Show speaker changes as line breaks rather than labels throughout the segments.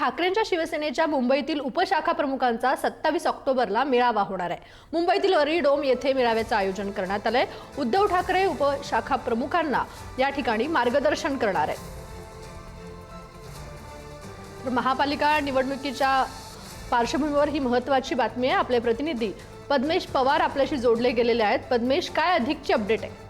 ठाकरेंच्या शिवसेनेच्या मुंबईतील उपशाखा प्रमुखांचा सत्तावीस ऑक्टोबरला मेळावा होणार आहे. मुंबईतील वरी डोम येथे मेळाव्याचं आयोजन करण्यात आलंय. उद्धव ठाकरे उपशाखा प्रमुखांना या ठिकाणी मार्गदर्शन करणार आहे तर महापालिका निवडणुकीच्या पार्श्वभूमीवर ही महत्वाची बातमी आहे. आपले प्रतिनिधी पद्मेश पवार आपल्याशी जोडले गेलेले आहेत. पद्मेश काय अधिकची अपडेट आहे?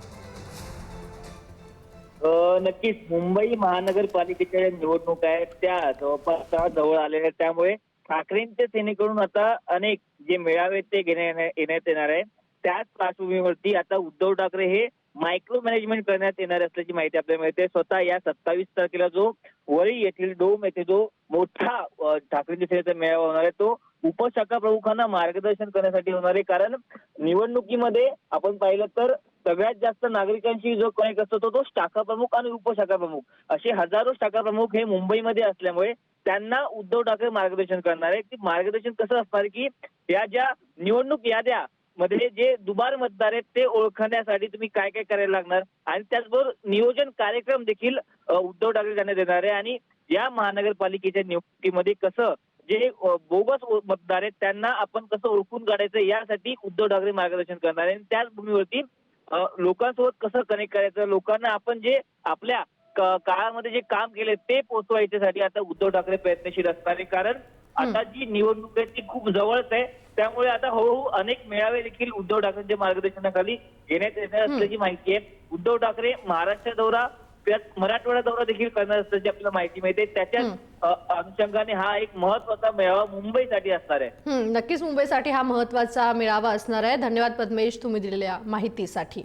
नक्कीच. मुंबई महानगरपालिकेच्या ज्या निवडणूक आहेत त्या जवळपास जवळ आलेल्या आहेत. त्यामुळे ठाकरेंच्या सेनेकडून आता अनेक जे मेळावे ते घेण्या येण्यात येणार आहे त्याच पार्श्वभूमीवरती आता उद्धव ठाकरे हे मायक्रो मॅनेजमेंट करण्यात येणार असल्याची माहिती आपल्याला मिळते. स्वतः या सत्तावीस तारखेला जो वळी येथील डोम येथे जो मोठा ठाकरे ठाकरेंच्या सेनेचा मेळावा होणार आहे तो उपशाखा प्रमुखांना मार्गदर्शन करण्यासाठी होणार आहे. कारण निवडणुकीमध्ये आपण पाहिलं तर सगळ्यात जास्त नागरिकांशी जो कनेक्ट असतो तो तो शाखा प्रमुख आणि उपशाखा प्रमुख. असे हजारो शाखा प्रमुख हे मुंबईमध्ये असल्यामुळे त्यांना उद्धव ठाकरे मार्गदर्शन करणार आहे की मार्गदर्शन कसं असणार? की या ज्या निवडणूक याद्या मध्ये जे दुबार मतदार आहेत ते ओळखण्यासाठी तुम्ही काय काय करायला लागणार? आणि त्याचबरोबर नियोजन कार्यक्रम देखील उद्धव ठाकरे त्यांना देणार आहे. आणि या महानगरपालिकेच्या नियुक्तीमध्ये कसं जे बोगस मतदार आहेत त्यांना आपण कसं ओळखून काढायचं यासाठी उद्धव ठाकरे मार्गदर्शन करणार आहे. आणि त्याच भूमीवरती लोकांसोबत कसं कनेक्ट करायचं? लोकांना आपण जे आपल्या काळामध्ये जे काम केले ते पोहोचवायच्यासाठी आता उद्धव ठाकरे प्रयत्नशील असणार. आहे कारण आता जी निवडणूक आहे ती खूप जवळच आहे. त्यामुळे आता हळूहळू अनेक मेळावे देखील उद्धव ठाकरेंच्या मार्गदर्शनाखाली घेण्यात येणार असल्याची माहिती आहे. उद्धव ठाकरे महाराष्ट्र दौरा त्यात मराठवाडा दौरा देखील करणार असल्याची आपल्याला माहिती मिळते. त्याच्याच अ, अनुषंगाने हा एक महत्त्वाचा मेळावा मुंबईसाठी असणार आहे.
नक्कीच मुंबईसाठी हा महत्त्वाचा मेळावा असणार आहे. धन्यवाद पद्मेश तुम्ही दिलेल्या माहितीसाठी.